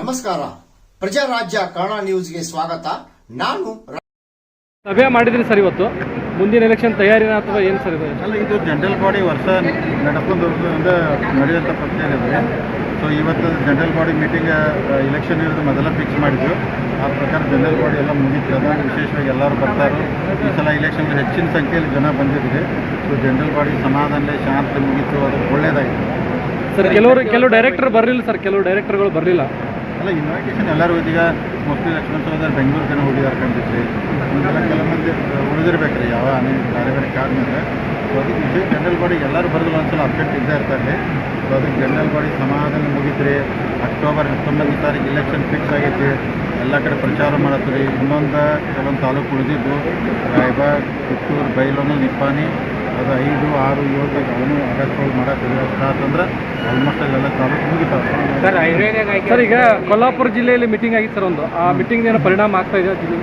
ನಮಸ್ಕಾರ. ಪ್ರಜಾರಾಜ್ಯ ಕನ್ನಡ ನ್ಯೂಸ್ಗೆ ಸ್ವಾಗತ. ನಾನು ಸಭೆ ಮಾಡಿದ್ರಿ ಸರ್ ಇವತ್ತು? ಮುಂದಿನ ಎಲೆಕ್ಷನ್ ತಯಾರಿನ ಅಥವಾ ಏನು ಸರ್ ಇದು? ಅಲ್ಲ ಇದು ಜನರಲ್ ಬಾಡಿ ವರ್ಷ ನಡ್ಕೊಂಡು ಒಂದು ನಡೆಯುವಂಥ ಪ್ರಕ್ರಿಯೆ ಇದೆ ಸೊ ಇವತ್ತು ಜನರಲ್ ಬಾಡಿ ಮೀಟಿಂಗ್ ಇಲೆಕ್ಷನ್ ಇರೋದು ಮೊದಲ ಫಿಕ್ಸ್ ಮಾಡಿದ್ವಿ. ಆ ಪ್ರಕಾರ ಜನರಲ್ ಬಾಡಿ ಎಲ್ಲ ಮುಗಿತು. ಅದ ವಿಶೇಷವಾಗಿ ಎಲ್ಲರೂ ಬರ್ತಾರೆ. ಈ ಸಲ ಇಲೆಕ್ಷನ್ಗೆ ಹೆಚ್ಚಿನ ಸಂಖ್ಯೆಯಲ್ಲಿ ಜನ ಬಂದಿದ್ದಾರೆ. ಸೊ ಜನರಲ್ ಬಾಡಿ ಸಮಾಧಾನ ಶಾಂತಿ ಮುಗಿತು. ಅದು ಒಳ್ಳೆಯದಾಗಿತ್ತು ಸರ್ ಕೆಲವರು ಕೆಲವು ಡೈರೆಕ್ಟರ್ ಬರಲಿಲ್ಲ ಸರ್ ಕೆಲವು ಡೈರೆಕ್ಟರ್ಗಳು ಬರಲಿಲ್ಲ. ಅಲ್ಲ ಇನ್ವೈಟೇಷನ್ ಎಲ್ಲರೂ ಇದೀಗ ಮೋಸ್ಟ್ಲಿ ಲಕ್ಷ್ಮಣ ಸಹೋದರ ಬೆಂಗಳೂರು ಜನ ಹುಡುಗಿದಾರೆ ಕಂಡಿದ್ರಿ. ಮುಂದೆಲ್ಲ ಕೆಲವು ಮಂದಿ ಉಳಿದಿರ್ಬೇಕ್ರಿ. ಯಾವ ಅನೇಕ ಬೇರೆ ಬೇರೆ ಕಾರಣ ಅದಕ್ಕೆ ಜನರಲ್ ಬಾಡಿ ಎಲ್ಲರೂ ಬರೆದಿಲ್ಲ. ಒಂದ್ಸಲ ಅಪ್ಡೇಟ್ ಇದ್ದೇ ಇರ್ತಾರೆ ಸೊ ಅದಕ್ಕೆ ಜನರಲ್ ಬಾಡಿ ಸಮಾಧಾನ ಮುಗಿತ್ರಿ ಅಕ್ಟೋಬರ್ ಹತ್ತೊಂಬತ್ತನೇ ತಾರೀಕು ಇಲೆಕ್ಷನ್ ಫಿಕ್ಸ್ ಆಗೈತಿ. ಎಲ್ಲ ಕಡೆ ಪ್ರಚಾರ ಮಾಡತ್ತೀರಿ. ಇನ್ನೊಂದು ಕೆಲವೊಂದು ತಾಲೂಕು ಉಳಿದಿದ್ದು ರಾಯಬಾಗ್ ಕಿತ್ತೂರು ಬೈಲೂನು ನಿಪ್ಪಾನಿ ಅದು ಐದು ಆರು ಏಳು ಅವನು ಆಗಸ್ಟ್ ಒಳಗೆ ಮಾಡಕ್ಕೆ ಸ್ಟಾರ್ಟ್ ಅಂದ್ರೆ ಆಲ್ಮೋಸ್ಟ್ ಎಲ್ಲ ತಾಲೂಕು ಮುಗಿತಾವೆ. ಸರ್ ಈಗ ಕೊಲ್ಲಾಪುರ ಜಿಲ್ಲೆಯಲ್ಲಿ ಮೀಟಿಂಗ್ ಆಗಿತ್ತು ಸರ್ ಒಂದು. ಆ ಮೀಟಿಂಗ್ ಏನೋ ಪರಿಣಾಮ ಆಗ್ತಾ ಇದೆ ಜಿಲ್ಲೆ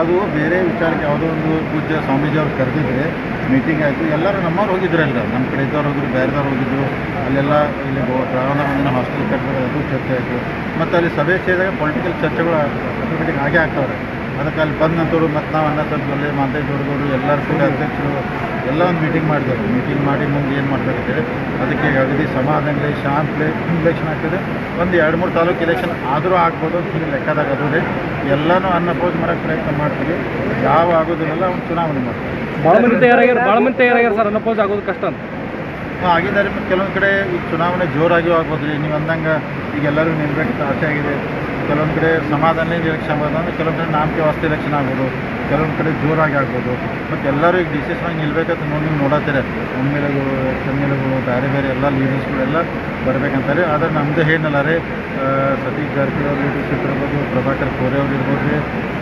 ಅದು ಬೇರೆ ವಿಚಾರಕ್ಕೆ ಯಾವುದೋ ಒಂದು ಪೂಜ್ಯ ಸ್ವಾಮೀಜಿ ಅವ್ರು ಕರೆದಿದ್ರೆ ಮೀಟಿಂಗ್ ಆಯಿತು. ಎಲ್ಲರೂ ನಮ್ಮವ್ರು ಹೋಗಿದ್ರು ಹೋಗಿದ್ರಲ್ಲ ನಮ್ಮ ಕಡೆ ಇದ್ದವ್ರು ಹೋಗಿದ್ರು, ಬೇರೆದವ್ರು ಹೋಗಿದ್ರು. ಅಲ್ಲೆಲ್ಲ ಇಲ್ಲಿ ಶ್ರಾವಣ ಮಂದಿನ ಹಾಸ್ಟೆಲ್ ಅದು ಚರ್ಚೆ ಆಯಿತು. ಮತ್ತು ಅಲ್ಲಿ ಸಭೆ ಸೇರಿದಾಗ ಪೊಲಿಟಿಕಲ್ ಚರ್ಚೆಗಳು ಆಟೋಮೆಟಿಕ್ ಆಗೇ ಆಗ್ತಾವ್ರೆ. ಅದಕ್ಕೆ ಅಲ್ಲಿ ಬಂದ ನಂತರ ಮತ್ತು ನಾವು ಅಣ್ಣ ಸ್ವಲ್ಪ ಮಾತೇ ದೊಡ್ಡದವರು ಎಲ್ಲರೂ ಕೂಡ ಅಧ್ಯಕ್ಷರು ಎಲ್ಲ ಒಂದು ಮೀಟಿಂಗ್ ಮಾಡಿದ್ರು ಮೀಟಿಂಗ್ ಮಾಡಿ ಮುಂದೆ ಏನು ಮಾಡ್ಬೇಕಂತೇಳಿ ಅದಕ್ಕೆ ಅಗದಿ ಸಮಾಧಾನಲೆ ಶಾಂತಲೆ ಇಲೆಕ್ಷನ್ ಆಗ್ತದೆ. ಒಂದು ಎರಡು ಮೂರು ತಾಲೂಕು ಇಲೆಕ್ಷನ್ ಆದರೂ ಆಗ್ಬೋದು ಅಂತ ಹಿಂಗೆ ಲೆಕ್ಕದಾಗ ಅದು ಎಲ್ಲನೂ ಅನ್ನಪೋಸ್ ಮಾಡೋಕ್ಕೆ ಪ್ರಯತ್ನ ಮಾಡ್ತೀವಿ. ಯಾವ ಆಗೋದಿಲ್ಲ ಅವ್ನು ಚುನಾವಣೆ ಮಾಡ್ತೀವಿ. ಭಾಳ ಮಂದಿ ತಯಾರಾಗ್ಯಾರ ಮಂದಿ ತಯಾರಾಗ್ಯಾರ ಸರ್ ಅನ್ನಪೋಸ್ ಆಗೋದು ಕಷ್ಟ ಅಂತ. ಹಾಂ ಆಗಿದ್ದಾರೆ ಕೆಲವೊಂದು ಕಡೆ ಈಗ ಚುನಾವಣೆ ಜೋರಾಗಿಯೂ ಆಗ್ಬೋದು ರೀ ನೀವು ಅಂದಂಗೆ ಈಗ ಎಲ್ಲರೂ ನಿಲ್ಬೇಕಂತ ಆಸೆ ಆಗಿದೆ. ಕೆಲವೊಂದು ಕಡೆ ಸಮಾಧಾನ ಎಲೆಕ್ಷನ್ ಆಗ್ಬೋದು, ಅಂದರೆ ಕೆಲವೊಂದು ಕಡೆ ನಾಮಕೆ ವಾಸ್ತೆ ಎಲೆಕ್ಷನ್ ಆಗ್ಬೋದು. ಕೆಲವೊಂದು ಕಡೆ ಜೋರಾಗಿ ಆಗ್ಬೋದು. ಮತ್ತು ಎಲ್ಲರೂ ಈಗ ಡಿಸಿಷನ್ ನಿಲ್ಬೇಕಂತ ನೋಡಿ ನೀವು ನೋಡತ್ತೀರ. ಎಂ ಎಲ್ ಎಗಳು ಎಂ ಎಲ್ ಎಗಳು ಬೇರೆ ಬೇರೆ ಎಲ್ಲ ಲೀಡರ್ಸ್ಗಳೆಲ್ಲ ಬರ್ಬೇಕಂತಾರೆ. ಆದರೆ ನಮ್ಮದು ಏನಲ್ಲ ರೀ ಸತೀಶ್ ಜಾರಕಿಹೊಳಿ ಅವ್ರ ಲೀಡರ್ಶಿಪ್ ಇರ್ಬೋದು ಪ್ರಭಾಕರ್ ಕೋರೆ ಅವ್ರು ಇರ್ಬೋದು ರೀ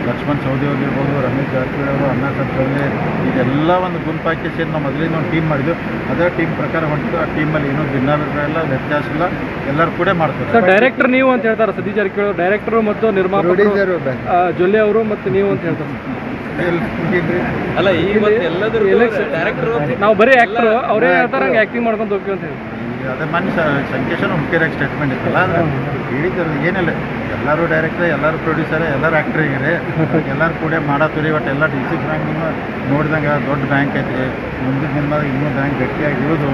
ಲಕ್ಷ್ಮಣ್ ಸೌದಿ ಅವ್ರು ಇರ್ಬೋದು ರಮೇಶ್ ಜಾರಕಿಹೊಳಿ ಅವರು ಅಣ್ಣ ಸತ್ಸಲ್ಲೆ ಇದೆಲ್ಲ ಒಂದು ಗುಂಪಾಕಿ ಸೇರಿ ನಾವು ಮೊದಲಿನ ಒಂದು ಟೀಮ್ ಮಾಡಿದ್ವಿ. ಅದೇ ಟೀಮ್ ಪ್ರಕಾರ ಹೊಂಟಿದ್ದು ಆ ಟೀಮಲ್ಲಿ ಏನೂ ಭಿನ್ನಾಭಿಪ್ರಾಯ ಇಲ್ಲ ವ್ಯತ್ಯಾಸ ಇಲ್ಲ. ಎಲ್ಲರೂ ಕೂಡ ಮಾಡ್ತಾರೆ. ಸರ್ ಡೈರೆಕ್ಟರ್ ನೀವು ಅಂತ ಹೇಳ್ತಾರೆ ಸತೀಶ್ ಜಾರಕಿಹೊಳಿ ಡೈರೆಕ್ಟರ್ ಮತ್ತು ನಿರ್ಮಾಪಕರು ಜೊಲ್ಲೆ ಅವರು ಮತ್ತು ನೀವು ಅಂತ ಹೇಳ್ತಾರೆ. ಅಲ್ಲ ಈ ಮತ್ತೆ ಎಲ್ಲದರೂ ಡೈರೆಕ್ಟರ್ ನಾವು ಬರೀ ಆಕ್ಟರ್ ಅವರೇ ಹೇಳ್ತಾರೆ ಹಂಗೆ ಆಕ್ಟಿಂಗ್ ಮಾಡ್ಕೊಂಡು ಹೋಗ್ತೀವಿ ಅಂತ ಹೇಳಿ. ಈಗ ಅದೇ ಮನ್ ಸಂಕೇಶನ ಮುಖ್ಯರಾಗಿ ಸ್ಟೇಟ್ಮೆಂಟ್ ಇತ್ತಲ್ಲ ಹೇಳಿದ್ರು ಏನಿಲ್ಲ ಎಲ್ಲರೂ ಡೈರೆಕ್ಟರ್ ಎಲ್ಲರೂ ಪ್ರೊಡ್ಯೂಸರ್ ಎಲ್ಲರೂ ಆ್ಯಕ್ಟ್ರ್ ಆಗಿರಿ ಎಲ್ಲರೂ ಕೂಡ ಮಾಡತ್ತೀರಿ ಬಟ್ ಎಲ್ಲ ಡಿ ಸಿ ಬ್ಯಾಂಕ್ ನಿಮ್ಮ ನೋಡಿದಂಗೆ ದೊಡ್ಡ ಬ್ಯಾಂಕ್ ಐತಿ ಮುಂದಿನ ದಿನದಾಗ ಇನ್ನೂ ಬ್ಯಾಂಕ್ ಗಟ್ಟಿಯಾಗಿ ಇಳಿದು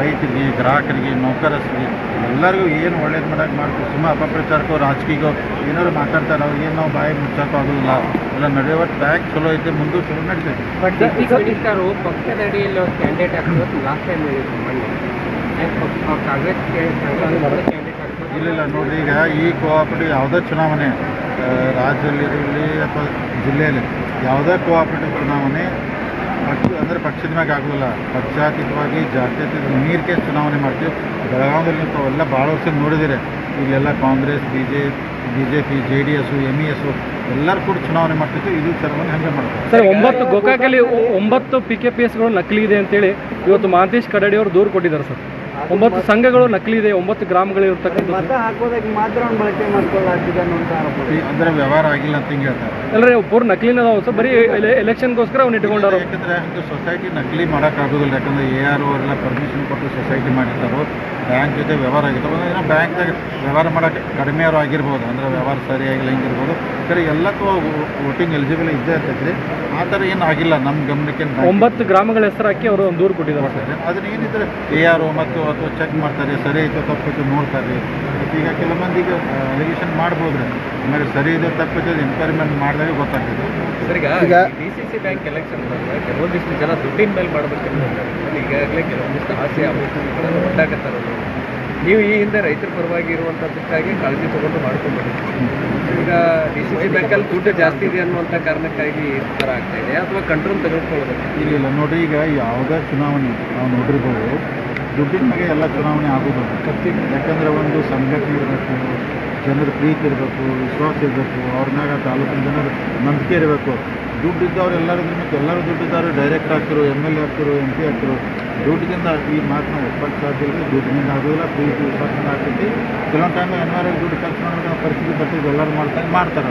ರೈತರಿಗೆ ಗ್ರಾಹಕರಿಗೆ ನೌಕರರಿಗೆ ಎಲ್ಲರಿಗೂ ಏನು ಒಳ್ಳೇದು ಮಾಡಕ್ಕೆ ಮಾಡ್ತೀವಿ ಸುಮ್ಮ ಅಪಪ್ರಚಾರಕ್ಕೋ ರಾಜಕೀಯಗೋ ಏನಾದ್ರು ಮಾತಾಡ್ತಾರೆ ಅವ್ರಿಗೆ ಏನು ನಾವು ಬಾಯಿ ಮುಚ್ಚೋಕ್ಕೂ ಆಗೋದಿಲ್ಲ ಎಲ್ಲ ನಡೆಯುವ ಬ್ಯಾಂಕ್ ಚಲೋ ಐತೆ ಮುಂದೆ ಚಲೋ ನಡೀತೈತಿ ಬಟ್ ಪಕ್ಷದ ಅಡಿಯಲ್ಲಿ ಕ್ಯಾಂಡಿಡೇಟ್ ಹಾಕೋದು ಲಾಸ್ಟ್ ಟೈಮ್ ಇಲ್ಲ ಇಲ್ಲ ನೋಡ್ರಿ ಈಗ ಈ ಕೋಆಪ್ರೇಟಿವ್ ಯಾವುದೇ ಚುನಾವಣೆ ರಾಜ್ಯದಲ್ಲಿ ಇರಲಿ ಅಥವಾ ಜಿಲ್ಲೆಯಲ್ಲಿ ಯಾವುದೇ ಕೋಆಪ್ರೇಟಿವ್ ಚುನಾವಣೆ ಪಕ್ಷ ಅಂದರೆ ಪಕ್ಷದ ಮ್ಯಾಗೆ ಆಗೋದಿಲ್ಲ. ಪಕ್ಷಾತೀತವಾಗಿ ಜಾತ್ಯತೀತ ಮೀರಿಕೆ ಚುನಾವಣೆ ಮಾಡ್ತೀವಿ. ಬೆಳಗಾವಿಯಲ್ಲಿ ಅವೆಲ್ಲ ತಾವೆಲ್ಲ ಭಾಳ ವರ್ಷ ನೋಡಿದಿರಿ. ಇಲ್ಲೆಲ್ಲ Congress B J B J P J D S M E S ಎಲ್ಲರೂ ಕೂಡ ಚುನಾವಣೆ ಮಾಡ್ತಿತ್ತು ಇದು ಚುನಾವಣೆ ಹಂಗೆ ಮಾಡ್ತಾರೆ. ಸರ್ ಒಂಬತ್ತು ಗೋಕಾಕಲ್ಲಿ ಒಂಬತ್ತು ಪಿ ಕೆ ಪಿ ಎಸ್ಗಳು ನಕಲಿ ಇದೆ ಅಂತೇಳಿ ಇವತ್ತು ಮಾಂತೇಶ್ ಕಡಡಿ ಅವರು ದೂರು ಕೊಟ್ಟಿದ್ದಾರೆ ಸರ್. ಒಂಬತ್ತು ಸಂಘಗಳು ನಕಲಿ ಇದೆ ಒಂಬತ್ತು ಗ್ರಾಮಗಳು ಇರ್ತಕ್ಕಂಥ ಮತ ಹಾಕೋದಕ್ಕೆ ಮಾತ್ರ ಅವ್ನು ಬಳಕೆ ಆರೋಪ. ಈ- ಅಂದ್ರೆ ವ್ಯವಹಾರ ಆಗಿಲ್ಲ ಅಂತ ಹಿಂಗೆ ಹೇಳ್ತಾರೆ. ಎಲ್ಲರೇ ಪೂರ್ ನಕಲಿನ ಅದಾವ ಸರ್ ಬರೀ ಎಲೆಕ್ಷನ್ಗೋಸ್ಕರ ಅವ್ನು ಇಟ್ಕೊಂಡಾರ ಯಾಕಂದ್ರೆ ಇದು ಸೊಸೈಟಿ ನಕಲಿ ಮಾಡೋಕ್ಕಾಗೋದಿಲ್ಲ ಯಾಕಂದ್ರೆ ಎ ಆರ್ ಅವರೆಲ್ಲ ಪರ್ಮಿಷನ್ ಕೊಟ್ಟು ಸೊಸೈಟಿ ಮಾಡಿರ್ತಾರೋ ಬ್ಯಾಂಕ್ ಜೊತೆ ವ್ಯವಹಾರ ಆಗಿರ್ತಾವೆ ಅಂದ್ರೆ ಏನೋ ಬ್ಯಾಂಕ್ದಾಗ ವ್ಯವಹಾರ ಮಾಡೋಕೆ ಕಡಿಮೆ ಅವರು ಆಗಿರ್ಬೋದು. ಅಂದ್ರೆ ವ್ಯವಹಾರ ಸರಿಯಾಗಿಲ್ಲ ಹಿಂಗಿರ್ಬೋದು. ಸರಿ ಎಲ್ಲಕ್ಕೂ ವೋಟಿಂಗ್ ಎಲಿಜಿಬಲ್ ಇದ್ದೇ ಇರ್ತೈತ್ರಿ. ಆ ಥರ ಏನು ಆಗಿಲ್ಲ ನಮ್ಮ ಗಮನಕ್ಕೆ ಏನ್ ಒಂಬತ್ತು ಗ್ರಾಮಗಳ ಹೆಸರು ಹಾಕಿ ಅವರು ಒಂದು ದೂರು ಕೊಟ್ಟಿದ್ದಾರೆ. ಸರ್ ಅದನ್ನ ಏನಿದ್ರೆ ಎ ಆರ್ ಮತ್ತು ಅಥವಾ ಚೆಕ್ ಮಾಡ್ತಾರೆ ಸರಿ ಐತೋ ತಪ್ಪಿತ್ತು ನೋಡ್ತಾರೆ. ಈಗ ಈಗ ಕೆಲವೊಂದಿಗೆ ಅಲಿಗೇಷನ್ ಮಾಡ್ಬೋದ್ರೆ ಆಮೇಲೆ ಸರಿ ಇದೆ ತಪ್ಪಿತ್ತು ಎನ್ಕ್ವೈರ್ಮೆಂಟ್ ಮಾಡಿದಾಗ ಗೊತ್ತಾಗ್ತದೆ. ಸರ್ ಈಗ D C C bank election ಬಂದಾಗ ಕೆಲವೊಂದಿಷ್ಟು ಜನ ದುಡ್ಡಿನ ಮೇಲೆ ಮಾಡಬೇಕು ಈಗಾಗಲೇ ಕೆಲವೊಂದಿಷ್ಟು ಆಸೆ ಹೊಂದಾಕತ್ತಾರೆ ಅವರು. ನೀವು ಈ ಹಿಂದೆ ರೈತರ ಪರವಾಗಿ ಇರುವಂಥದ್ದಕ್ಕಾಗಿ ಕಾಳಜಿ ತಗೊಂಡು ಮಾಡ್ಕೊಂಡ್ಬಿಟ್ಟಿದ್ದೀರಿ ಈಗ ಡಿ ಸಿ ಸಿ ಬ್ಯಾಂಕಲ್ಲಿ ದುಡ್ಡು ಜಾಸ್ತಿ ಇದೆ ಅನ್ನುವಂಥ ಕಾರಣಕ್ಕಾಗಿ ಈ ಥರ ಆಗ್ತಾ ಇದೆ. ಅಥವಾ ಕಂಟ್ರೋಲ್ ತೆಗೆದುಕೊಳ್ಳೋದಕ್ಕೆ ಇಲ್ಲ ಇಲ್ಲ ನೋಡಿ ಈಗ ಯಾವಾಗ ಚುನಾವಣೆ ನಾವು ನೋಡಿರ್ಬೋದು ದುಡ್ಡಿನ ಎಲ್ಲ ಚುನಾವಣೆ ಆಗೋದಿಲ್ಲ ಯಾಕಂದರೆ ಒಂದು ಸಂಘಟನೆ ಇರಬೇಕು, ಜನರ ಪ್ರೀತಿ ಇರಬೇಕು, ವಿಶ್ವಾಸ ಇರಬೇಕು, ಅವ್ರ ಮ್ಯಾಗ ತಾಲೂಕಿನ ಜನರ ನಂಬಿಕೆ ಇರಬೇಕು. ದುಡ್ಡು ಇದ್ದವ್ರು ಎಲ್ಲರೂ ಮತ್ತು ಎಲ್ಲರೂ ದುಡ್ಡಿದ್ದವರು ಡೈರೆಕ್ಟ್ ಆಗ್ತಿರು ಎಂ ಎಲ್ ಎ ಆಗ್ತಿರು ಎಂ ಪಿ ಆಗ್ತರು ದುಡ್ಡಿಗಿಂತ ಈ ಮಾತನ್ನ ಒಪ್ಪಕ್ಕೆ ಸಾಧ್ಯ ಇಲ್ಲ. ದುಡ್ಡಿನಿಂದ ಆಗೋದಿಲ್ಲ ಪ್ರೀತಿ ವಿಶ್ವಾಸದಿಂದ ಆಗ್ತೈತಿ ಕೆಲವೊಂದು ಟೈಮ್ ಎಂ ಎಲ್ ಎ ದುಡ್ಡು ಖರ್ಚು ಮಾಡೋ ಪರಿಸ್ಥಿತಿ ಬರ್ತದೆ. ಎಲ್ಲರೂ ಮಾಡ್ತಾರೆ ಮಾಡ್ತಾರೆ.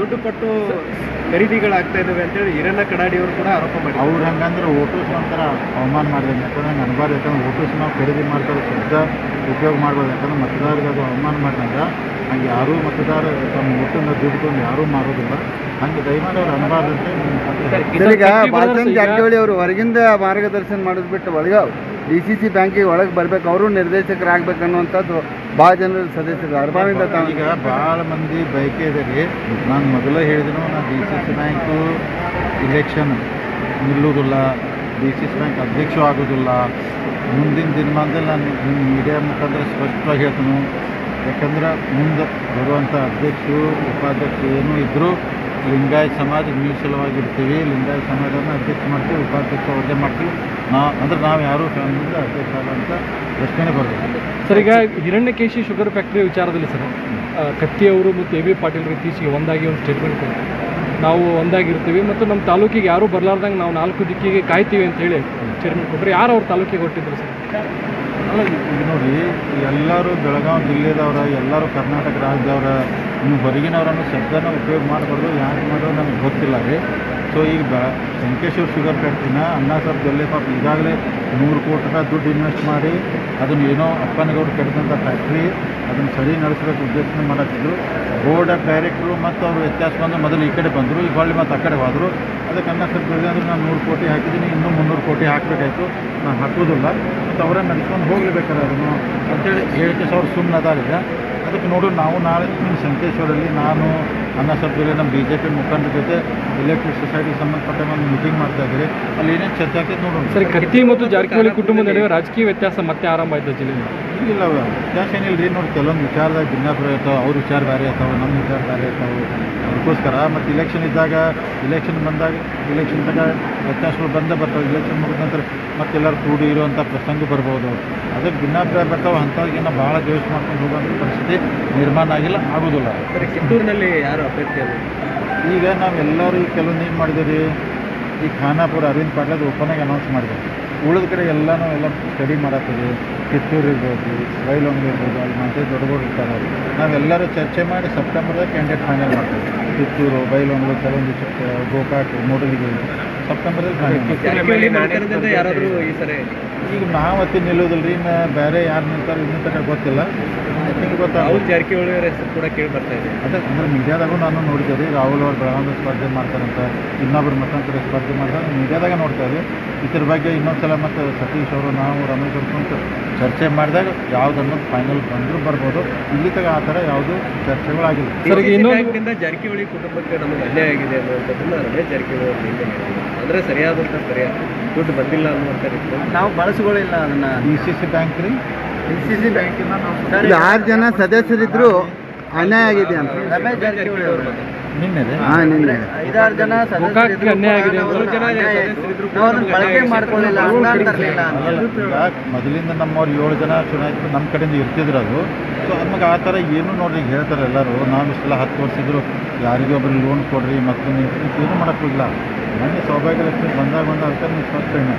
ದುಡ್ಡು ಕೊಟ್ಟು ಖರೀದಿಗಳಾಗ್ತಾ ಇದಾವೆ ಅಂತೇಳಿ ಹಿರಣ್ಣ ಕಡಾಡಿಯವರು ಕೂಡ ಆರೋಪ ಮಾಡಿ ಅವ್ರು ಹಂಗಂದ್ರೆ ಓಟೋಸ್ ಒಂಥರ ಅವಮಾನ ಮಾಡಿದ್ರೆ ಯಾಕಂದ್ರೆ ಹಂಗೆ ಅನ್ಬಾರ್ದು ಯಾಕಂದ್ರೆ ಓಟೋಸ್ ನಾವು ಖರೀದಿ ಮಾಡ್ತಾರೆ ಶಬ್ದ ಉಪಯೋಗ ಮಾಡ್ಬೋದು. ಯಾಕಂದ್ರೆ ಮತದಾರರಿಗೆ ಅದು ಅವಮಾನ ಮಾಡಿದಾಗ ಹಂಗೆ ಯಾರೂ ಮತದಾರ ತಮ್ಮ ಹುಟ್ಟಿನ ದುಡ್ಡು ತಂದು ಯಾರೂ ಮಾರೋದಿಲ್ಲ. ಹಂಗೆ ದಯಮಾಡಿ ಅವ್ರು ಅನ್ಬಾರ್ದು ಅಂತ ಸರ್, ಸರ್ ಈಗ ಬಾಲಚಂದ್ರ ಜಾರಕಿಹೊಳಿ ಅವರು ಹೊರಗಿಂದ ಮಾರ್ಗದರ್ಶನ ಮಾಡೋದು ಬಿಟ್ಟು ಒಳಗೆ ಡಿ ಸಿ ಸಿ ಬ್ಯಾಂಕಿಗೆ ಒಳಗೆ ಬರ್ಬೇಕು ಅವರು ನಿರ್ದೇಶಕರಾಗಬೇಕು ಅನ್ನುವಂಥದ್ದು ಭಾಳ ಜನರ ಸದಸ್ಯರು ಅರ್ಬಾವಿಂದ ತಾವು. ಈಗ ಭಾಳ ಮಂದಿ ಬಯಕೆ ಇದೆ ರೀ. ನಾನು ಮೊದಲೇ ಹೇಳಿದ್ರು ನಾನು D C C bank election ನಿಲ್ಲುವುದಿಲ್ಲ ಡಿ ಸಿ ಸಿ ಬ್ಯಾಂಕ್ ಅಧ್ಯಕ್ಷ ಆಗೋದಿಲ್ಲ ಮುಂದಿನ ದಿನಮಾನದಲ್ಲಿ ನಾನು ನಿಮ್ಮ ಮೀಡಿಯಾ ಮುಖಾಂತರ ಸ್ಪಷ್ಟವಾಗಿ ಹೇಳ್ತೀನಿ. ಯಾಕಂದ್ರೆ ಮುಂದೆ ಬರುವಂಥ ಅಧ್ಯಕ್ಷರು ಉಪಾಧ್ಯಕ್ಷರು ಏನೂ ಇದ್ದರೂ ಲಿಂಗಾಯತ್ ಸಮಾಜ ಮೀಸಲವಾಗಿರ್ತೀವಿ ಲಿಂಗಾಯತ್ ಸಮಾಜವನ್ನು ಅಧ್ಯಕ್ಷ ಮಾಡ್ತೀವಿ ಉಪಾಧ್ಯಕ್ಷ ಅವ್ರಿಗೆ ಮಾಡ್ತೀವಿ. ನಾ ಅಂದ್ರೆ ನಾವು ಯಾರೂ ಫ್ಯಾಮಿಲಿಯಿಂದ ಅಧ್ಯಕ್ಷ ಅಂತ ಪ್ರಶ್ನೆನೇ ಬರೋದಿಲ್ಲ. ಸರ್ ಈಗ ಹಿರಣ್ಯಕೇಶಿ ಶುಗರ್ ಫ್ಯಾಕ್ಟ್ರಿ ವಿಚಾರದಲ್ಲಿ ಸರ್ ಕತ್ತಿಯವರು ಮತ್ತು ಎ ಬಿ ಪಾಟೀಲ್ ಇತ್ತೀಚೆಗೆ ಒಂದಾಗಿ ಒಂದು ಸ್ಟೇಟ್ಮೆಂಟ್ ಕೊಡ್ತಾರೆ ನಾವು ಒಂದಾಗಿರ್ತೀವಿ ಮತ್ತು ನಮ್ಮ ತಾಲೂಕಿಗೆ ಯಾರೂ ಬರಲಾರ್ದಂಗೆ ನಾವು ನಾಲ್ಕು ದಿಕ್ಕಿಗೆ ಕಾಯ್ತೀವಿ ಅಂತ ಹೇಳಿ ಸ್ಟೇಟ್ಮೆಂಟ್ ಕೊಟ್ಟರೆ ಯಾರು ಅವ್ರ ತಾಲೂಕಿಗೆ ಹೊಟ್ಟಿದ್ರು ಸರ್? ಅಲ್ಲ ಈಗ ನೋಡಿ, ಎಲ್ಲರೂ ಬೆಳಗಾವಿ ಜಿಲ್ಲೆದವ್ರ, ಎಲ್ಲರೂ ಕರ್ನಾಟಕ ರಾಜ್ಯದವ್ರ, ಇನ್ನು ಹೊರಗಿನವರನ್ನು ಶಬ್ದನ ಉಪಯೋಗ ಮಾಡಬಾರ್ದು, ಯಾಕೆ ಮಾಡೋ ನನಗೆ ಗೊತ್ತಿಲ್ಲ ರೀ. ಸೊ ಈಗ ಬ ಶುಗರ್ ಫ್ಯಾಕ್ಟ್ರಿನ ಅಣ್ಣಾ ಸರ್ ಜೊಲ್ಲೆ ಪಾಪ ಈಗಾಗಲೇ ನೂರು ಕೋಟಿ ರೂಪಾಯಿ ದುಡ್ಡು ಇನ್ವೆಸ್ಟ್ ಮಾಡಿ, ಅದನ್ನು ಏನೋ ಅಪ್ಪನಗೌಡ ಕೆಡ್ದಂಥ ಫ್ಯಾಕ್ಟ್ರಿ, ಅದನ್ನು ಸರಿ ನಡೆಸಬೇಕು ಉದ್ದೇಶನ ಮಾಡತ್ತಿದ್ರು. ಬೋರ್ಡ್ ಆಫ್ ಡೈರೆಕ್ಟ್ರು ಮತ್ತು ಅವರು ವ್ಯತ್ಯಾಸ ಬಂದು ಮೊದಲು ಈ ಕಡೆ ಬಂದರು, ಈಗ ಹೊಳ್ಳಿ ಮತ್ತು ಆ ಕಡೆ ಹೋದರು. ಅದಕ್ಕೆ ಅಣ್ಣ ಸರ್ ಜೊಲ್ಲೆ ಅಂದರೆ ನಾನು ನೂರು ಕೋಟಿ ಹಾಕಿದ್ದೀನಿ, ಇನ್ನೂ ಮುನ್ನೂರು ಕೋಟಿ ಹಾಕಬೇಕಾಯ್ತು. ನಾನು ಹಾಕೋದಿಲ್ಲ ಮತ್ತು ಅವರೇ ನಡೆಸ್ಕೊಂಡು ಹೋಗ್ಲೇಬೇಕಾರೆ ಅದನ್ನು ಅಂತೇಳಿ ಹೇಳಿಕೆ ಸಾವಿರ ಸುಮ್ಮನೆ ಅದಾಗಿದೆ. ಅದಕ್ಕೆ ನೋಡು ನಾವು ನಾಳೆ ನಿಮ್ಮ ಸಂಕೇಶ್ವರಲ್ಲಿ ನಾನು ಅನ್ನ ಸಭೆಯಲ್ಲಿ ನಮ್ಮ ಬಿ ಜೆ ಪಿ ಮುಖಂಡರ ಜೊತೆ ಎಲೆಕ್ಟ್ರಿಕ್ ಸೊಸೈಟಿ ಸಂಬಂಧಪಟ್ಟ ಒಂದು ಮೀಟಿಂಗ್ ಮಾಡ್ತಾ ಇದ್ದೀರಿ ಅಲ್ಲಿ ಏನೇನು ಚರ್ಚೆ ಆಗ್ತೈತೆ ನೋಡೋಣ ಸರಿ ಕತ್ತಿ ಮತ್ತು ಜಾರಕಿಹೊಳಿ ಕುಟುಂಬದ ನಡುವೆ ರಾಜಕೀಯ ವ್ಯತ್ಯಾಸ ಮತ್ತೆ ಆರಂಭ ಆಯ್ತು ಜಿಲ್ಲೆಯಲ್ಲಿ? ಇಲ್ಲ ವ್ಯತ್ಯಾಸ ಏನಿಲ್ಲ ರೀ ನೋಡಿ ಕೆಲವೊಂದು ವಿಚಾರದಾಗ ಭಿನ್ನಾಭಿಪ್ರಾಯ ಇರ್ತಾವೆ ಅವ್ರ ವಿಚಾರ ಬೇರೆ ಇರ್ತಾವೆ ನಮ್ಮ ವಿಚಾರ ಬೇರೆ ಇರ್ತಾವೆ. ಅದಕ್ಕೋಸ್ಕರ ಮತ್ತು ಇಲೆಕ್ಷನ್ ಇದ್ದಾಗ ಇಲೆಕ್ಷನ್ ಬಂದಾಗ ಇಲೆಕ್ಷನ್ದಾಗ ವ್ಯತ್ಯಾಸಗಳು ಬಂದೇ ಬರ್ತಾವೆ. ಇಲೆಕ್ಷನ್ ಮುಗಿದ ನಂತರ ಮತ್ತೆಲ್ಲರೂ ಕೂಡಿ ಇರುವಂಥ ಪ್ರಸಂಗ ಬರ್ಬೋದು. ಅದಕ್ಕೆ ಭಿನ್ನಾಭಿಪ್ರಾಯ ಬರ್ತಾವೆ ಅಂಥವ್ರಿಗೇನೋ ಭಾಳ ದ್ವೇಷ ಮಾಡ್ಕೊಂಡು ಹೋಗುವಂಥ ಪರಿಸ್ಥಿತಿ ನಿರ್ಮಾಣ ಆಗಿಲ್ಲ ಆಗೋದಿಲ್ಲ ಸರ್ ಕಿತ್ತೂರಿನಲ್ಲಿ ಯಾರು ಅಭ್ಯರ್ಥಿ ಅದು ಈಗ ನಾವೆಲ್ಲರೂ ಈಗ ಕೆಲವೊಂದು ಏನು ಮಾಡಿದ್ದೀವಿ ಈ ಖಾನಾಪುರ ಅರವಿಂದ್ ಪಾಟ್ಲದ ಓಪನಾಗಿ ಅನೌನ್ಸ್ ಮಾಡಿದೆ ಉಳಿದ ಕಡೆ ಎಲ್ಲ ನಾವೆಲ್ಲ ಸ್ಟಡಿ ಮಾಡತ್ತೀವಿ ಕಿತ್ತೂರು ಇರ್ಬೋದು ಬೈಲೊಂಗ್ಲಿ ಇರ್ಬೋದು ಅಲ್ಲಿ ಮತ್ತೆ ದೊಡ್ಡಗೌಡ ಇರ್ತಾರೆ ನಾವೆಲ್ಲರೂ ಚರ್ಚೆ ಮಾಡಿ ಸೆಪ್ಟೆಂಬರ್ದಾಗ ಕ್ಯಾಂಡಿಡೇಟ್ ಫೈನಲ್ ಮಾಡ್ತೀವಿ. ಕಿತ್ತೂರು ಬೈಲೊಂಗ್ಲು ಕೆಲವೊಂದು ಚಿಕ್ಕ ಗೋಕಾಕ್ ಮೂಡಲಿಗೆ. ಸೆಪ್ಟೆಂಬರ್ದಲ್ಲಿ ಮನೆತನದಿಂದ ಯಾರಾದರೂ ಈ ಸರಿ? ಈಗ ನಾವು ಅತಿ ನಿಲ್ಲೋದಿಲ್ಲ ರೀ ಇನ್ನು ಬೇರೆ ಯಾರು ನಿಲ್ತಾರೆ ಇನ್ನೂ ತನಕ ಗೊತ್ತಿಲ್ಲ. ನಿಮ್ಗೆ ಗೊತ್ತಾ? ರಾಹುಲ್ ಜಾರಕಿಹೊಳಿ ಅವರ ಹೆಸರು ಕೂಡ ಕೇಳಿ ಬರ್ತಾ ಇದೆ. ಅದೇ ಅಂದ್ರೆ ಮೀಡಿಯಾದಾಗೂ ನಾನು ನೋಡ್ತೇವೆ ರೀ ರಾಹುಲ್ ಅವ್ರು ಬೆಳಗಾವಿ ಸ್ಪರ್ಧೆ ಮಾಡ್ತಾರಂತ ಇನ್ನೊಬ್ರು ಮತ್ತೊಂದು ಕಡೆ ಸ್ಪರ್ಧೆ ಮಾಡ್ತಾರೆ. ಮೀಡಿಯಾದಾಗ ನೋಡ್ತಾ ಇದ್ವಿ ಇದ್ರ ಬಗ್ಗೆ ಇನ್ನೊಂದ್ಸಲ ಮತ್ತು ಸತೀಶ್ ಅವರು ನಾವು ರಮೇಶ್ ಅವರು ಕುಂತು ಚರ್ಚೆ ಮಾಡಿದಾಗ ಯಾವ್ದು ಅನ್ನೋದು ಫೈನಲ್ ಬಂದರೂ ಬರ್ಬೋದು. ಇಲ್ಲಿ ತಗ ಆ ಥರ ಯಾವುದು ಚರ್ಚೆಗಳಾಗಿಲ್ಲ. ಜಾರಕಿಹೊಳಿ ಕುಟುಂಬಕ್ಕೆ ನಮಗೆ ಅನ್ಯಾಯ ಆಗಿದೆ ಅನ್ನುವಂಥದ್ದನ್ನ ರಮೇಶ್ ಜಾರಕಿಹೊಳಿ ಅವರು ನಿನ್ನೆ ಹೇಳಿದ್ರು. ಅಂದರೆ ಸರಿಯಾದಂಥ ಸರಿಯಾದ ದುಡ್ಡು ಬಂದಿಲ್ಲ ಅನ್ನುವಂಥ ರೀತಿ ನಾವು ಬಳಸಿಕೊಳ್ಳಿಲ್ಲ ಅದನ್ನ. ಡಿ ಸಿ ಸಿ ಬ್ಯಾಂಕ್ ರೀ ಆರು ಜನ ಸದಸ್ಯರಿದ್ರು ಅನ್ಯಾಯ ಆಗಿದೆ ಅಂತ. ರಮೇಶ್ ಜಾರಕಿಹೊಳಿ ಅವರು ನಿನ್ನೆ ಹಾಂ ಐದಾರು ಜನ. ಮೂರು ಜನ ಬಳಕೆ ಮಾಡ್ಕೊಳ್ಳಿಲ್ಲ ತರಲಿಲ್ಲ ಮೊದಲಿಂದ ನಮ್ಮವ್ರು ಏಳು ಜನ ಚುನಾಯಿತು ನಮ್ಮ ಕಡೆಯಿಂದ ಇರ್ತಿದ್ರು ಅದು. ಸೊ ನಮಗೆ ಆ ಥರ ಏನು ನೋಡ್ರಿ ಈಗ ಹೇಳ್ತಾರೆ ಎಲ್ಲರೂ. ನಾವು ಇಷ್ಟೆಲ್ಲ ಹತ್ತು ವರ್ಷ ಇದ್ರು. ಯಾರಿಗೂ ಒಬ್ರಿಗೆ ಲೋನ್ ಕೊಡ್ರಿ ಮತ್ತೊಂದು ಏನು ಮಾಡೋಕ್ಕಿಲ್ಲ ಮನೆ ಸೌಭಾಗ್ಯ ಲಕ್ಷ್ಮಿ ಬಂದಾಗ ಬಂದ ಅದಕ್ಕೆ ನೀವು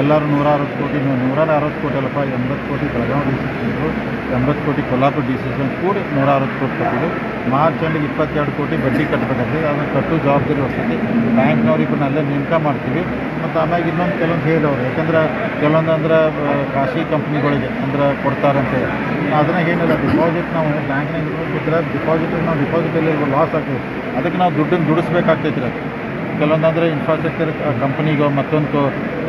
ಎಲ್ಲರೂ ನೂರ ಅರವತ್ತು ಕೋಟಿ ನೀವು ನೂರ ಅರವತ್ತು ಕೋಟಿ ಅಲ್ಲಪ್ಪ, ಎಂಬತ್ತು ಕೋಟಿ ಬೆಳಗಾವಿ ಡಿ ಸಿ ಸಿದ್ರು ಎಂಬತ್ತು ಕೋಟಿ ಕೊಲ್ಲಾಪುರ ಡಿ ಸಿ ಸಿ ಕೂಡಿ ನೂರ ಅರವತ್ತು ಕೋಟಿ ಕೊಟ್ಟಿದ್ದು ಮಾರ್ಚ್ ಎಂಡಿಗೆ ಇಪ್ಪತ್ತೆರಡು ಕೋಟಿ ಬಡ್ಡಿ ಕಟ್ಟಬೇಕಾಗ್ತದೆ ಅದನ್ನು ಕಟ್ಟು ಜವಾಬ್ದಾರಿ ವರ್ತೈತಿ ಬ್ಯಾಂಕ್ನವ್ರಿಗೆ ಅಲ್ಲೇ ನೇಮಕ ಮಾಡ್ತೀವಿ. ಮತ್ತು ಆಮ್ಯಾಗ ಇನ್ನೊಂದು ಕೆಲವೊಂದು ಹೇಳಿದವರು, ಯಾಕಂದ್ರೆ ಕೆಲವೊಂದು ಅಂದ್ರೆ ಖಾಸಗಿ ಕಂಪ್ನಿಗಳಿಗೆ ಅಂದ್ರೆ ಕೊಡ್ತಾರಂತೆ ಅದನ್ನ ಏನಿಲ್ಲ ಡಿಪಾಸಿಟ್ ನಾವು ಬ್ಯಾಂಕ್ನಾಗ ಇಟ್ಬಿಟ್ರೆ ಡಿಪಾಸಿಟ್ ನಾವು ಡಿಪಾಸಿಟಲ್ಲಿ ಲಾಸ್ ಆಗ್ತದೆ. ಅದಕ್ಕೆ ನಾವು ದುಡ್ಡನ್ನು ದುಡಿಸ್ಬೇಕಾಗ್ತೈತಿ. ರೀ ಕೆಲವೊಂದು ಅಂದರೆ ಇನ್ಫ್ರಾಸ್ಟ್ರಕ್ಚರ್ ಕಂಪ್ನಿಗೋ ಮತ್ತೊಂದು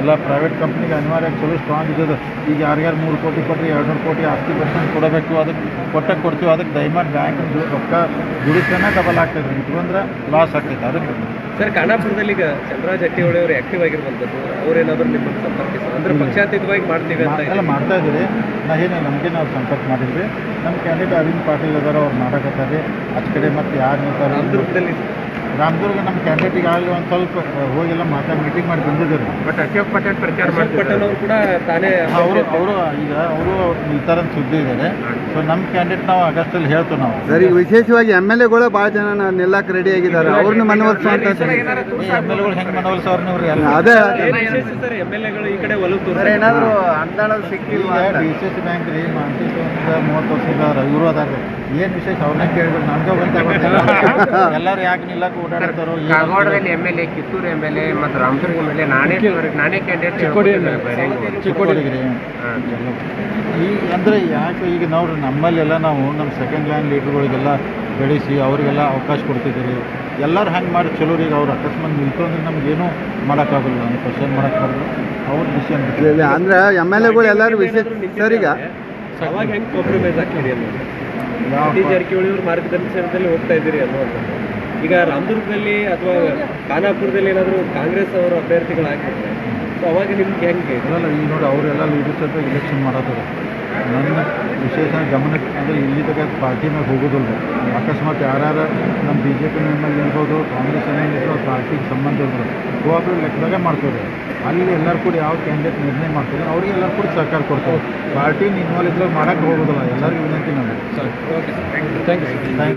ಎಲ್ಲ ಪ್ರೈವೇಟ್ ಕಂಪ್ನಿಗೆ ಅನಿವಾರ್ಯ ಚಲೋ ಸ್ಟ್ರಾಂಗ್ ಇದ್ದದ ಈಗ ಯಾರ್ಯಾರು ಮೂರು ಕೋಟಿ ಕೊಟ್ಟರೆ ಎರಡು ನೂರು ಕೋಟಿ ಆಸ್ತಿ ಪರ್ಸೆಂಟ್ ಕೊಡಬೇಕು ಅದಕ್ಕೆ ಕೊಟ್ಟಾಗ ಕೊಡ್ತೀವಿ. ಅದಕ್ಕೆ ದಯಮಾಡಿ ಬ್ಯಾಂಕ್ ರೊಕ್ಕ ದುಡಿಸ್ತಾನೆ ಡಬಲ್ ಆಗ್ತದೆ ಇಟ್ಕೊಂಡ್ರೆ ಲಾಸ್ ಆಗ್ತೈತೆ. ಅದಕ್ಕೆ ಸರ್ ಖಾನಾಪುರದಲ್ಲಿ ಈಗ ಚಂದ್ರರಾಜ್ ಜಾರಕಿಹೊಳಿ ಅವರು ಆಕ್ಟಿವ್ ಆಗಿರುವಂಥದ್ದು ಅವ್ರೇನಾದರೂ ನಿಮ್ಮನ್ನು ಸಂಪರ್ಕಿಸ. ಅಂದ್ರೆ ಪಕ್ಷಾತೀತವಾಗಿ ಮಾಡ್ತೀವಿ ಅಂತ ಎಲ್ಲ ಮಾಡ್ತಾ ಇದ್ದೀವಿ. ನಾ ಏನು ನಮಗೆ ನಾವು ಸಂಪರ್ಕ ಮಾಡಿದ್ವಿ. ನಮ್ಮ ಕ್ಯಾಂಡಿಡೇಟ್ ಅರವಿಂದ್ ಪಾಟೀಲ್ ಅದಾರ ಅವ್ರು ಮಾಡಕತ್ತಾರೆ. ಅಚ್ಚ ಕಡೆ ಮತ್ತೆ ಯಾರು ನಿಲ್ತಾರೆ ರಾಮದುರ್ಗ ನಮ್ಮ ಕ್ಯಾಂಡಿಡೇಟ್ ಈಗಾಗಲೇ ಒಂದು ಸ್ವಲ್ಪ ಹೋಗೆಲ್ಲ ಮಾತಾಡಿ ಮೀಟಿಂಗ್ ಮಾಡಿ ಬಂದಿದ್ದಾರೆ. ಬಟ್ ಅಶೋಕ್ ಪಟೇಲ್ ಪ್ರಚಾರ ಅಶೋಕ್ ಪಟೇಲ್ ಅವರು ಕೂಡ ತಾನೇ ಅವರು ಅವರು ಈಗ ಅವರು ಈ ಥರ ಸುದ್ದಿ ಇದ್ದಾರೆ ಸೊ ನಮ್ಮ ಕ್ಯಾಂಡಿಡೇಟ್ ನಾವು ಆಗಸ್ಟಲ್ಲಿ ಹೇಳ್ತೀವಿ ನಾವು. ಸರಿ ವಿಶೇಷವಾಗಿ ಎಂ ಎಲ್ ಎಗಳು ಭಾಳ ಜನ ನಿಲ್ಲಕ್ಕೆ ರೆಡಿ ಆಗಿದ್ದಾರೆ. ಅವ್ರನ್ನ ಮನವೊಲಿಸುವಂತ ಎಂ ಎಲ್ ಎಗಳು ಹೆಂಗೆ ಮನವೊಲಿಸೋರು ನೀವು ಅದೇ ಎಂ ಎಲ್ ಎಗಳು ಈ ಕಡೆ ಒಲವು ಏನಾದರೂ ಅಂದಾಣ ಸಿಕ್ಕಿಲ್ಲ ಡಿ ಸಿ ಸಿ ಬ್ಯಾಂಕ್ ರೀ ಮಾನಸಿಕ ಮೂವತ್ತು ವರ್ಷದ ಇವರು ಅದಾರ ಏನು ವಿಶೇಷ? ಅವ್ರನ್ನ ಕೇಳಿದ್ರು. ನನ್ಗೆ ಬಂತ ಎಲ್ಲರೂ ಯಾಕೆ ನಿಲ್ಲಕ್ಕೆ ಓಡಾಡ್ತಾರೋ ಕಾಗವಾಡದಲ್ಲಿ M L A Kittur M L A ಮತ್ತು ರಾಮದುರ್ಗ ಎಂ ಎಲ್ ಎ ನಾನೇ ನಾನೇ ಕ್ಯಾಂಡಿಡೇಟ್ ಚಿಕ್ಕೋಡಿ ಚಿಕ್ಕೋಡಿಗಿರಿ ಈ ಅಂದರೆ ಯಾಕೆ ಈಗ ನಾವು ನಮ್ಮಲ್ಲೆಲ್ಲ ನಾವು ನಮ್ಮ ಸೆಕೆಂಡ್ ಲೈನ್ ಲೀಡ್ರ್ಗಳಿಗೆಲ್ಲ ಬೆಳೆಸಿ ಅವರಿಗೆಲ್ಲ ಅವಕಾಶ ಕೊಡ್ತಿದ್ದೀರಿ. ಎಲ್ಲರೂ ಹಂಗೆ ಮಾಡಿ ಚಲೋ ಈಗ ಅವ್ರು ಅಕಸ್ಮಾತ್ ನಿಲ್ತು ಅಂದ್ರೆ ನಮಗೇನು ಮಾಡೋಕ್ಕಾಗಲ್ಲ. ನಾನು ಕ್ವಶನ್ ಮಾಡೋಕ್ಕಾಗಲ್ಲ ಅವ್ರ ಡಿಸಿಷನ್ ಅಂದ್ರೆ ಎಂ ಎಲ್ ಎಗಳು ಎಲ್ಲರೂ ಸರ್ ಈಗ ಅವಾಗ ಹೆಂಗೆ ಕಾಂಪ್ರಮೈಸ್ ಆಗ್ತೀರಿ ಅನ್ನೋದು ಜಾರಕಿಹೊಳಿ ಅವ್ರ ಮಾರ್ಗದರ್ಶನದಲ್ಲಿ ಹೋಗ್ತಾ ಇದ್ದೀರಿ ಅನ್ನುವಂಥದ್ದು ಈಗ ರಾಮದುರ್ಗದಲ್ಲಿ ಅಥವಾ ಖಾನಾಪುರದಲ್ಲಿ ಏನಾದರೂ ಕಾಂಗ್ರೆಸ್ ಅವರು ಅಭ್ಯರ್ಥಿಗಳಾಗಿರ್ತಾರೆ ಸೊ ಅವಾಗ ನಿಮ್ಗೆ ಹೆಂಗೆ? ಅಲ್ಲ ಈಗ ನೋಡಿ ಅವರೆಲ್ಲ ಲೀಡರ್ಸ್ ಹತ್ರ ಇಲೆಕ್ಷನ್ ಮಾಡೋದಿಲ್ಲ ನನ್ನ ವಿಶೇಷ ಗಮನಕ್ಕೆ ಅಂದರೆ ಇಲ್ಲಿ ತಗ ಪಾರ್ಟಿನಾಗ ಹೋಗೋದಲ್ಲ ಅಕಸ್ಮಾತ್ ಯಾರ್ಯಾರು ನಮ್ಮ ಬಿ ಜೆ ಪಿ ಇರ್ಬೋದು ಕಾಂಗ್ರೆಸ್ ಏನಿದ್ರು ಪಾರ್ಟಿಗೆ ಸಂಬಂಧ ಇರ್ಬೋದು ಹೋಗೋದು ಲೆಕ್ಕದಾಗ ಮಾಡ್ತಾರೆ. ಅಲ್ಲಿ ಎಲ್ಲರೂ ಕೂಡ ಯಾವ ಕ್ಯಾಂಡಿಡೇಟ್ ನಿರ್ಣಯ ಮಾಡ್ತಾರೆ ಅವ್ರಿಗೆ ಎಲ್ಲರೂ ಕೂಡ ಸಹಕಾರ ಕೊಡ್ತಾರೆ. ಪಾರ್ಟಿ ಇನ್ವಾಲ್ವ್ ಇದ್ರೆ ಮಾಡೋಕ್ಕೆ ಹೋಗೋದಿಲ್ಲ ಎಲ್ಲರಿಗೂ ವಿನಂತಿ ನಾನು ಓಕೆ ಥ್ಯಾಂಕ್ ಯು ಥ್ಯಾಂಕ್